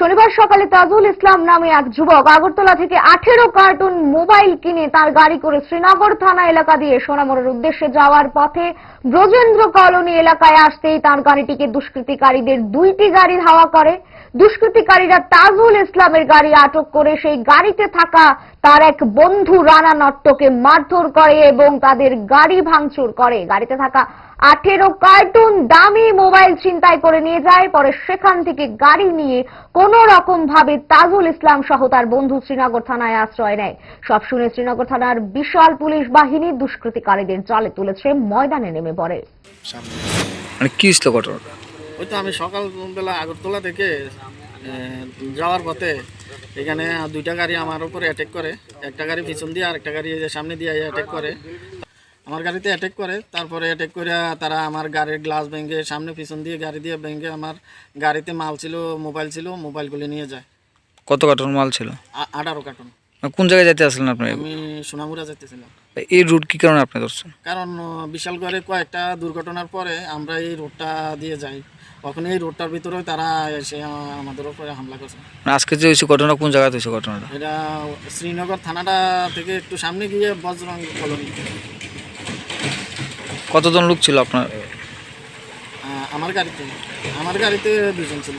শনিবার সকালে তাজুল ইসলাম নামে এক যুবক আগরতলা থেকে আঠেরো কার্টুন মোবাইল কিনে তার গাড়ি করে শ্রীনগর থানা এলাকা দিয়ে সোনামোড়ের উদ্দেশ্যে যাওয়ার পথে ব্রজেন্দ্র কলোনি এলাকায় আসতেই তার গাড়িটিকে দুষ্কৃতিকারীদের দুইটি গাড়ি ধাওয়া করে। দুষ্কৃতিকারীরা তাজুল ইসলামের গাড়ি আটক করে সেই গাড়িতে থাকা তার এক বন্ধু রানা নট্টকে মারধর করে এবং তাদের গাড়ি ভাঙচুর করে। গাড়িতে থাকা আঠেরো কার্টুন দামি মোবাইল ছিনতাই করে নিয়ে যায়, পরে সেখান থেকে গাড়ি নিয়ে কোন রকম ভাবে তাজুল ইসলাম সহ তার বন্ধু শ্রীনগর থানায় আশ্রয় নেয়। সব শুনে শ্রীনগর থানার বিশাল পুলিশ বাহিনী দুষ্কৃতিকারীদের জালে তুলেছে, ময়দানে নেমে পড়ে। মানে কি ছিল ঘটনাটা? ওই তো আমি সকালবেলা আগরতলা থেকে যাওয়ার পথে এখানে দুইটা গাড়ি আমার উপরে অ্যাটাক করে। একটা গাড়ি পিছন দিয়ে আর একটা গাড়ি যে সামনে দিয়ে অ্যাটাক করে। আমার গাড়িতে অ্যাটাক করে তারপরে অ্যাটাক করে তারা আমার গাড়ির গ্লাস ভেঙে সামনে পিছন দিয়ে গাড়ি দিয়ে ভেঙে আমার গাড়িতে মাল ছিল মোবাইল ছিল মোবাইলগুলি নিয়ে যায়। কত কার্টন মাল ছিল? আঠারো কার্টুন কোন জায়গায় যেতে আসলেন আপনি? আমি সোনামুড়া যেতেছিলাম এই রুট কি কারণে আপনি ধরছেন? কারণ আহ, বিশাল করে কয়েকটা দুর্ঘটনার পরে আমরা এই রোডটা দিয়ে যাই। তখন এই রোডটার ভিতরেও তারা এসে আমাদের উপরে হামলা করছে। মানে আজকে যে হয়েছে ঘটনা কোন জায়গাতে হয়েছে ঘটনাটা? এটা শ্রীনগর থানাটা থেকে একটু সামনে গিয়ে বজরং কলোনি। কতজন লোক ছিল আপনার? আমার গাড়িতে আমার গাড়িতে দুজন ছিল।